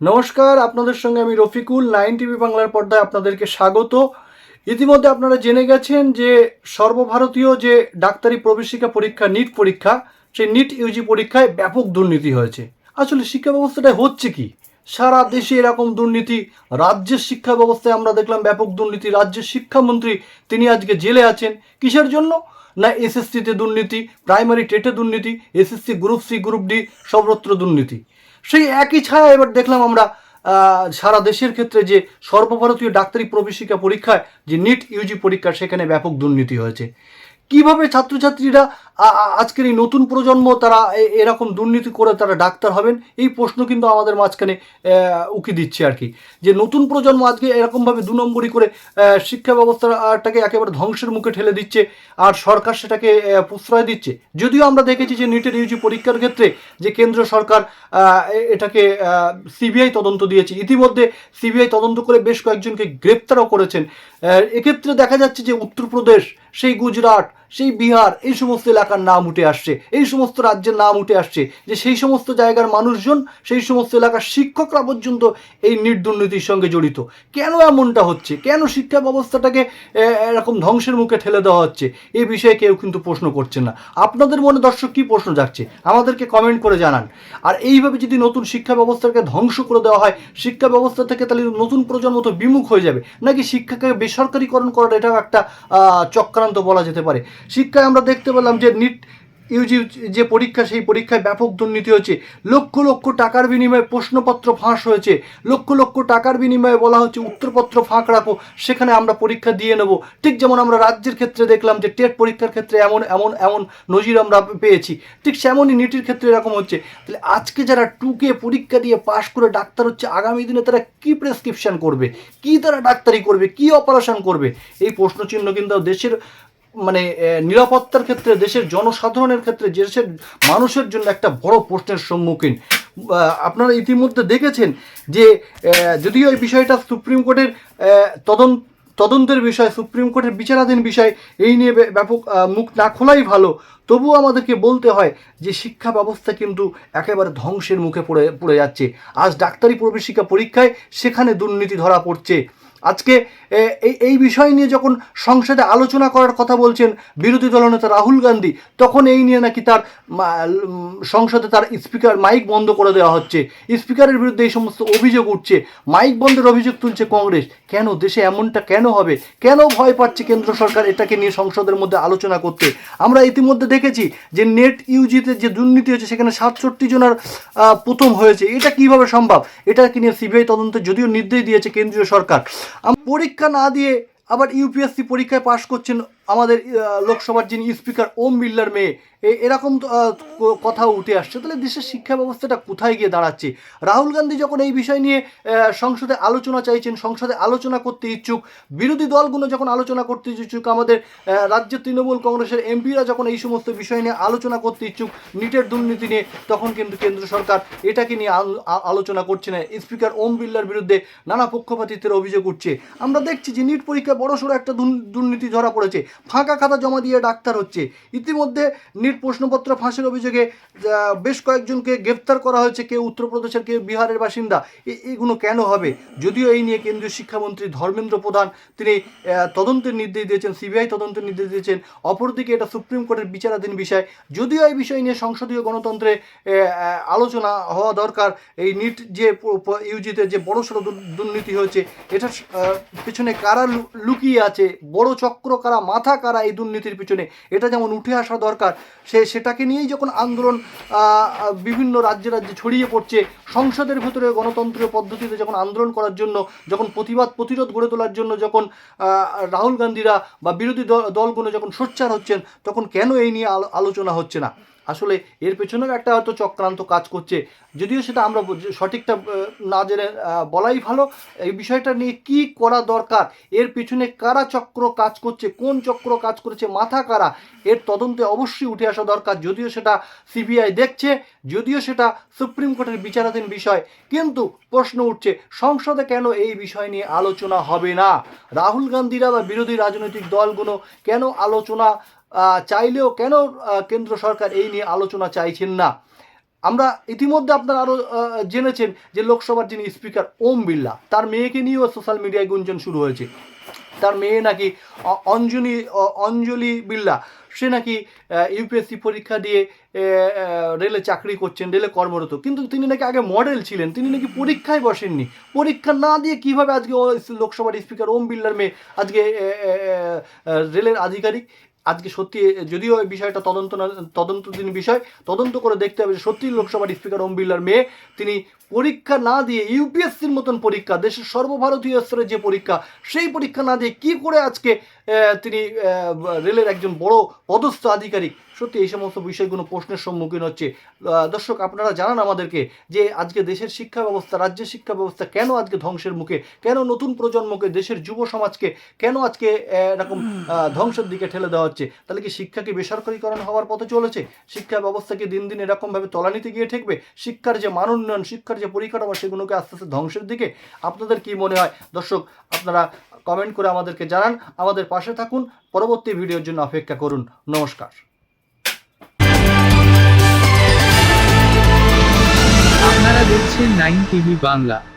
নমস্কার, আপনাদের সঙ্গে আমি রফিকুল, নাইন টিভি বাংলার পর্দায় আপনাদেরকে স্বাগত। ইতিমধ্যে আপনারা জেনে গেছেন যে সর্বভারতীয় যে ডাক্তারি প্রবেশিকা পরীক্ষা, নিট পরীক্ষা, সেই নিট ইউজি পরীক্ষায় ব্যাপক দুর্নীতি হয়েছে। আসলে শিক্ষা ব্যবস্থাটা হচ্ছে কি? সারা দেশে এরকম দুর্নীতি, রাজ্যের শিক্ষা ব্যবস্থায় আমরা দেখলাম ব্যাপক দুর্নীতি, রাজ্যের শিক্ষামন্ত্রী তিনি আজকে জেলে আছেন। কিসের জন্য? না এসএসসিতে দুর্নীতি, প্রাইমারি টেটে দুর্নীতি, SSC group C, group D, সর্বত্র দুর্নীতি। সেই একই ছায়া এবার দেখলাম আমরা সারা দেশের ক্ষেত্রে যে সর্বভারতীয় ডাক্তারি প্রবেশিকা পরীক্ষায় যে নিট ইউজি পরীক্ষা সেখানে ব্যাপক দুর্নীতি হয়েছে। কীভাবে ছাত্রছাত্রীরা আজকের এই নতুন প্রজন্ম তারা এরকম দুর্নীতি করে তারা ডাক্তার হবেন? এই প্রশ্ন কিন্তু আমাদের মাঝখানে উকি দিচ্ছে আর কি। যে নতুন প্রজন্ম আজকে এরকমভাবে দু নম্বরই করে শিক্ষা ব্যবস্থাটাকে একেবারে ধ্বংসের মুখে ঠেলে দিচ্ছে আর সরকার সেটাকে প্রশ্রয় দিচ্ছে। যদিও আমরা দেখেছি যে নিটের ইউজি পরীক্ষার ক্ষেত্রে যে কেন্দ্র সরকার এটাকে সিবিআই তদন্ত দিয়েছে, ইতিমধ্যে সিবিআই তদন্ত করে বেশ কয়েকজনকে গ্রেপ্তারও করেছেন। এক্ষেত্রে দেখা যাচ্ছে যে উত্তরপ্রদেশ সেই গুজরাট সেই বিহার এই সমস্ত এলাকার নাম উঠে আসছে। এই সমস্ত রাজ্যের নাম উঠে আসছে যে সেই সমস্ত জায়গার মানুষজন সেই সমস্ত এলাকার শিক্ষকরা পর্যন্ত এই নিট দুর্নীতির সঙ্গে জড়িত। কেন এমনটা হচ্ছে? কেন শিক্ষা ব্যবস্থাটাকে এরকম ধ্বংসের মুখে ঠেলে দেওয়া হচ্ছে? এই বিষয়ে কেউ কিন্তু প্রশ্ন করছেন না। আপনাদের মনে দর্শক কী প্রশ্ন যাচ্ছে আমাদেরকে কমেন্ট করে জানান। আর এইভাবে যদি নতুন শিক্ষা ব্যবস্থাকে ধ্বংস করে দেওয়া হয় শিক্ষা ব্যবস্থা থেকে তাহলে নতুন প্রজন্ম তো বিমুখ হয়ে যাবে। নাকি শিক্ষাকে বেসরকারিকরণ করাটা এটাও একটা আহ, চক্রান্ত বলা যেতে পারে। শিক্ষায় আমরা দেখতে পেলাম যে নিট ইউজি যে পরীক্ষা, সেই পরীক্ষায় ব্যাপক দুর্নীতি হয়েছে। লক্ষ লক্ষ টাকার বিনিময়ে প্রশ্নপত্র ফাঁস হয়েছে। লক্ষ লক্ষ টাকার বিনিময়ে বলা হচ্ছে উত্তরপত্র ফাঁক রাখো, সেখানে আমরা পরীক্ষা দিয়ে নেব। ঠিক যেমন আমরা রাজ্যের ক্ষেত্রে দেখলাম যে টেট পরীক্ষার ক্ষেত্রে এমন এমন এমন নজির আমরা পেয়েছি। ঠিক সেমনই নিটির ক্ষেত্রে এরকম হচ্ছে। তাহলে আজকে যারা টুকে পরীক্ষা দিয়ে পাশ করে ডাক্তার হচ্ছে, আগামী দিনে তারা কি প্রেসক্রিপশন করবে? কি তারা ডাক্তারি করবে? কি অপারেশন করবে? এই প্রশ্নচিহ্ন কিন্তু দেশের মানে নিরাপত্তার ক্ষেত্রে, দেশের জনসাধারণের ক্ষেত্রে দেশের মানুষের জন্য একটা বড় প্রশ্নের সম্মুখীন। আপনারা ইতিমধ্যে দেখেছেন যে যদিও এই বিষয়টা সুপ্রিম কোর্টের তদন্ত তদন্তের বিষয়, সুপ্রিম কোর্টের বিচারাধীন বিষয়, এই নিয়ে ব্যাপক মুখ না খোলাই ভালো, তবুও আমাদেরকে বলতে হয় যে, শিক্ষা ব্যবস্থা কিন্তু একেবারে ধ্বংসের মুখে পড়ে পড়ে যাচ্ছে। আজ ডাক্তারি প্রবেশিকা পরীক্ষায় সেখানে দুর্নীতি ধরা পড়ছে। আজকে এই এই বিষয় নিয়ে যখন সংসদে আলোচনা করার কথা বলছেন বিরোধী দলনেতা রাহুল গান্ধী, তখন এই নিয়ে নাকি তার সংসদে তার স্পিকার মাইক বন্ধ করে দেওয়া হচ্ছে। স্পিকারের বিরুদ্ধে এই সমস্ত অভিযোগ উঠছে। মাইক বন্ধের অভিযোগ তুলছে কংগ্রেস। কেন? দেশে এমনটা কেন হবে? কেন ভয় পাচ্ছে কেন্দ্র সরকার এটাকে নিয়ে সংসদের মধ্যে আলোচনা করতে? আমরা ইতিমধ্যে দেখেছি যে নেট ইউজিতে যে দুর্নীতি হয়েছে, সেখানে সাতষট্টি জনের প্রথম হয়েছে। এটা কীভাবে সম্ভব? এটাকে নিয়ে সিবিআই তদন্তে যদিও নির্দেশ দিয়েছে কেন্দ্রীয় সরকার। পরীক্ষা না দিয়ে আবার ইউপিএসসি পরীক্ষায় পাশ করছেন আমাদের লোকসভার যিনি স্পিকার ওম বিল্লার মেয়ে এরকম তো, আহ, ক- কথাও উঠে আসছে। তাহলে দেশের শিক্ষা ব্যবস্থাটা কোথায় গিয়ে দাঁড়াচ্ছে? রাহুল গান্ধী যখন এই বিষয় নিয়ে সংসদে আলোচনা চাইছেন সংসদে আলোচনা করতে ইচ্ছুক বিরোধী দলগুলো যখন আলোচনা করতে ইচ্ছুক আমাদের রাজ্যের তৃণমূল কংগ্রেসের এমপিরা যখন এই সমস্ত বিষয় নিয়ে আলোচনা করতে ইচ্ছুক নিটের দুর্নীতি নিয়ে তখন কিন্তু কেন্দ্র সরকার এটাকে নিয়ে আলোচনা করছে না। স্পিকার ওম বিল্লার বিরুদ্ধে নানা পক্ষপাতিত্বের অভিযোগ উঠছে। আমরা দেখছি যে নিট পরীক্ষায় বড়সড় একটা দুর্ন- দুর্নীতি ধরা পড়েছে। ফাঁকা খাতা জমা দিয়ে ডাক্তার হচ্ছে। ইতিমধ্যে নিট প্রশ্নপত্র ফাঁসের অভিযোগে বেশ কয়েকজনকে গ্রেপ্তার করা হয়েছে কেউ উত্তরপ্রদেশের কেউ বিহারের বাসিন্দা। এগুলো কেন হবে? যদিও এই নিয়ে কেন্দ্রীয় শিক্ষামন্ত্রী ধর্মেন্দ্র প্রধান তিনি তদন্তের নির্দেশ দিয়েছেন সিবিআই তদন্তের নির্দেশ দিয়েছেন অপরদিকে এটা সুপ্রিম কোর্টের বিচারাধীন বিষয়। যদিও এই বিষয় নিয়ে সংসদীয় গণতন্ত্রে আলোচনা হওয়া দরকার এই নিট যে ইউজিতে যে বড়সড় সড়ো দুর্নীতি হয়েছে আহ, পিছনে কারা লুকিয়ে আছে? বড় চক্র কারা মাথা কারা এই দুর্নীতির পিছনে? এটা যেমন উঠে আসা দরকার, সে সেটাকে নিয়েই যখন আন্দোলন বিভিন্ন রাজ্যে রাজ্যে ছড়িয়ে পড়ছে, সংসদের ভেতরে গণতন্ত্রীয় পদ্ধতিতে যখন আন্দোলন করার জন্য, যখন প্রতিবাদ প্রতিরোধ গড়ে তোলার জন্য যখন রাহুল গান্ধীরা বা বিরোধী দল- দলগুলো যখন সোচ্চার হচ্ছেন, তখন কেন এই নিয়ে আলো- আলোচনা হচ্ছে না? আসলে এর পেছনেও একটা হয়তো চক্রান্ত কাজ করছে। যদিও সেটা আমরা সঠিকটা না জেনে বলাই ভালো। এই বিষয়টা নিয়ে কি করা দরকার? এর পিছনে কারা চক্র কাজ করছে? কোন চক্র কাজ করেছে? মাথা কারা? এর তদন্তে অবশ্যই উঠে আসা দরকার। যদিও সেটা সিবিআই দেখছে, যদিও সেটা সুপ্রিম কোর্টের বিচারাধীন বিষয়। কিন্তু প্রশ্ন উঠছে, সংসদে কেন এই বিষয় নিয়ে আলোচনা হবে না? রাহুল গান্ধীরা বা বিরোধী রাজনৈতিক দলগুলো কেন আলোচনা চাইলেও কেন কেন্দ্র সরকার এই নিয়ে আলোচনা চাইছেন না? আমরা ইতিমধ্যে আপনারা আরও জেনেছেন যে লোকসভার যিনি স্পিকার ওম বিড়লা, তার মেয়েকে নিয়েও সোশ্যাল মিডিয়ায় গুঞ্জন শুরু হয়েছে। তার মেয়ে নাকি অঞ্জলি অঞ্জলি বিড়লা, সে নাকি ইউপিএসসি পরীক্ষা দিয়ে রেলে চাকরি করছেন, রেলে কর্মরত। কিন্তু তিনি নাকি আগে মডেল ছিলেন, তিনি নাকি পরীক্ষায় বসেননি। পরীক্ষা না দিয়ে কীভাবে আজকে লোকসভার স্পিকার ওম বিড়লার মেয়ে আজকে রেলের আধিকারিক আজকে সত্যি, যদিও এই বিষয়টা তদন্ত না তদন্তদিন বিষয়, তদন্ত করে দেখতে হবে যে সত্যি লোকসভার স্পিকার ওম বিড়লার মেয়ে, তিনি পরীক্ষা না দিয়ে ইউপিএসসির মতন পরীক্ষা, দেশের সর্বভারতীয় স্তরের যে পরীক্ষা, সেই পরীক্ষা না দিয়ে কি করে আজকে তিনি রেলের একজন বড় পদস্থ আধিকারিক, সত্যি এই সমস্ত বিষয়গুলো প্রশ্নের সম্মুখীন হচ্ছে। দর্শক, আপনারা জানান আমাদেরকে যে আজকে দেশের শিক্ষা ব্যবস্থা, রাজ্যের শিক্ষা ব্যবস্থা কেন আজকে ধ্বংসের মুখে, কেন নতুন প্রজন্মকে, দেশের যুব সমাজকে কেন আজকে এরকম ধ্বংসের দিকে ঠেলে দেওয়া হচ্ছে? তাহলে কি শিক্ষা কি বেসরকারীকরণ হওয়ার পথে চলেছে? শিক্ষা ব্যবস্থা কি দিন দিন এরকমভাবে তলানিতে গিয়ে ঠেকবে? শিক্ষার যে মান উন্নয়ন, শিক্ষার যে পরিকাঠামো সেগুলোকে আস্তে আস্তে ধ্বংসের দিকে আপনাদের কি মনে হয়? দর্শক, আপনারা কমেন্ট করে আমাদেরকে জানান। আমাদের পাশে থাকুন। পরবর্তী ভিডিওর জন্য অপেক্ষা করুন। নমস্কার। আপনারা দেখছেন নাইন টিভি বাংলা।